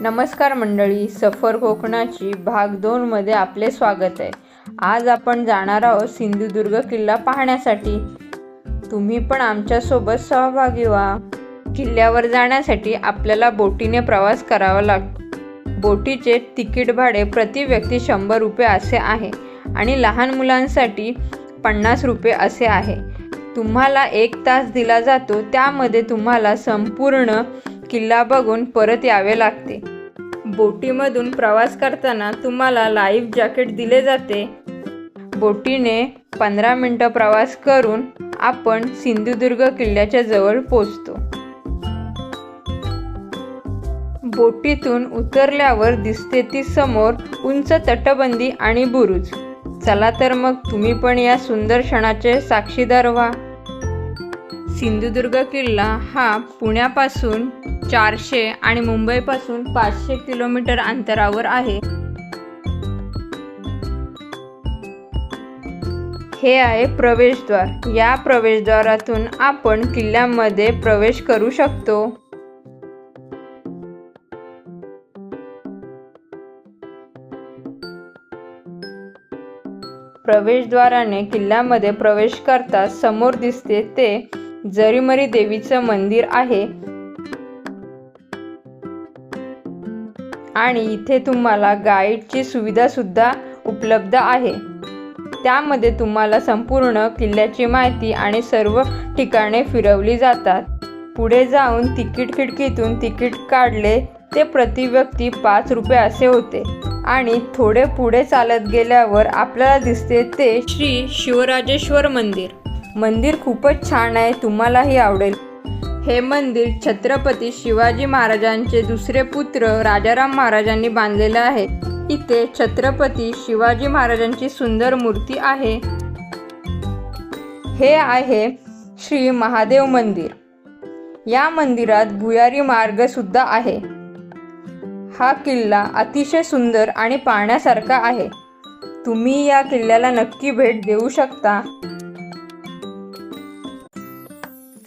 नमस्कार मंडळी सफर कोकणाची भाग दोनमध्ये आपले स्वागत आहे. आज आपण जाणार आहोत सिंधुदुर्ग किल्ला पाहण्यासाठी. तुम्ही पण आमच्यासोबत सहभागी व्हा. किल्ल्यावर जाण्यासाठी आपल्याला बोटीने प्रवास करावा लागतो बोटीचे तिकीट भाडे प्रति व्यक्ती शंभर रुपये असे आहे आणि लहान मुलांसाठी पन्नास रुपये असे आहे. तुम्हाला एक तास दिला जातो त्यामध्ये तुम्हाला संपूर्ण किल्ला बघून परत यावे लागते. बोटीमधून प्रवास करताना तुम्हाला लाईफ जॅकेट दिले जाते. बोटीने पंधरा मिनटं प्रवास करून आपण सिंधुदुर्ग किल्ल्याच्या जवळ पोचतो. बोटीतून उतरल्यावर दिसते ती समोर उंच तटबंदी आणि बुरुज. चला तर मग तुम्ही पण या सुंदर क्षणाचे साक्षीदार व्हा. सिंधुदुर्ग किल्ला हा पुण्यापासून चारशे आणि मुंबईपासून पाचशे किलोमीटर अंतरावर आहे. हे आहे प्रवेशद्वार. या प्रवेशद्वारातून आपण किल्ल्यामध्ये प्रवेश करू शकतो. प्रवेशद्वाराने किल्ल्यामध्ये प्रवेश करता समोर दिसते ते जरीमरी देवीचं मंदिर आहे. आणि इथे तुम्हाला गाईडची सुविधा सुद्धा उपलब्ध आहे. त्यामध्ये तुम्हाला संपूर्ण किल्ल्याची माहिती आणि सर्व ठिकाणे फिरवली जातात. पुढे जाऊन तिकीट खिडकीतून तिकीट काढले ते प्रति व्यक्ती पाच रुपये असे होते. आणि थोडे पुढे चालत गेल्यावर आपल्याला दिसते ते श्री शिवराजेश्वर मंदिर. मंदिर खूपच छान आहे तुम्हालाही आवडेल. हे मंदिर छत्रपती शिवाजी महाराजांचे दुसरे पुत्र राजाराम महाराजांनी बांधलेले आहे. इथे छत्रपती शिवाजी महाराजांची सुंदर मूर्ती आहे. हे आहे श्री महादेव मंदिर. या मंदिरात भुयारी मार्ग सुद्धा आहे. हा किल्ला अतिशय सुंदर आणि पाहण्यासारखा आहे. तुम्ही या किल्ल्याला नक्की भेट देऊ शकता.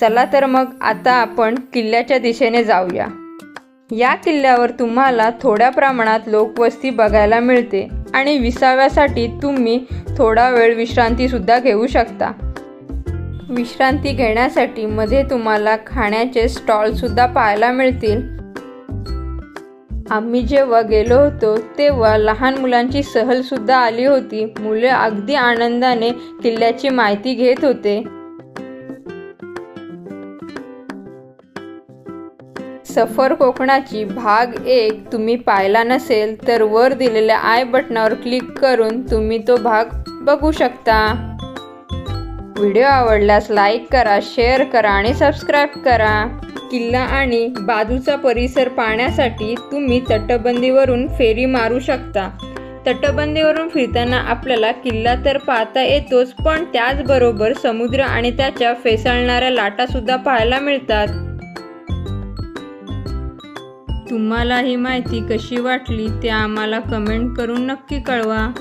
चला तर मग आता आपण किल्ल्याच्या दिशेने जाऊया. या किल्ल्यावर तुम्हाला थोड्या प्रमाणात लोकवस्ती बघायला मिळते आणि विसाव्यासाठी तुम्ही थोडा वेळ विश्रांतीसुद्धा घेऊ शकता. विश्रांती घेण्यासाठी मध्ये तुम्हाला खाण्याचे स्टॉलसुद्धा पाहायला मिळतील. आम्ही जेव्हा गेलो होतो तेव्हा लहान मुलांची सहलसुद्धा आली होती. मुले अगदी आनंदाने किल्ल्याची माहिती घेत होते. सफर कोकणाची भाग एक तुम्ही पाहिला नसेल तर वर दिलेल्या आय बटनावर क्लिक करून तुम्ही तो भाग बघू शकता. व्हिडिओ आवडल्यास लाईक करा शेअर करा आणि सबस्क्राईब करा. किल्ला आणि बाजूचा परिसर पाहण्यासाठी तुम्ही तटबंदीवरून फेरी मारू शकता. तटबंदीवरून फिरताना आपल्याला किल्ला तर पाहता येतोच पण त्याचबरोबर समुद्र आणि त्याच्या फेसाळणाऱ्या लाटासुद्धा पाहायला मिळतात. तुम्हाला ही माहिती कशी वाटली ते आम्हाला कमेंट करून नक्की कळवा.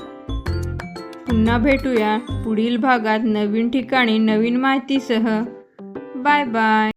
पुन्हा भेटूया पुढील भागात नवीन ठिकाणी नवीन माहितीसह. Bye bye.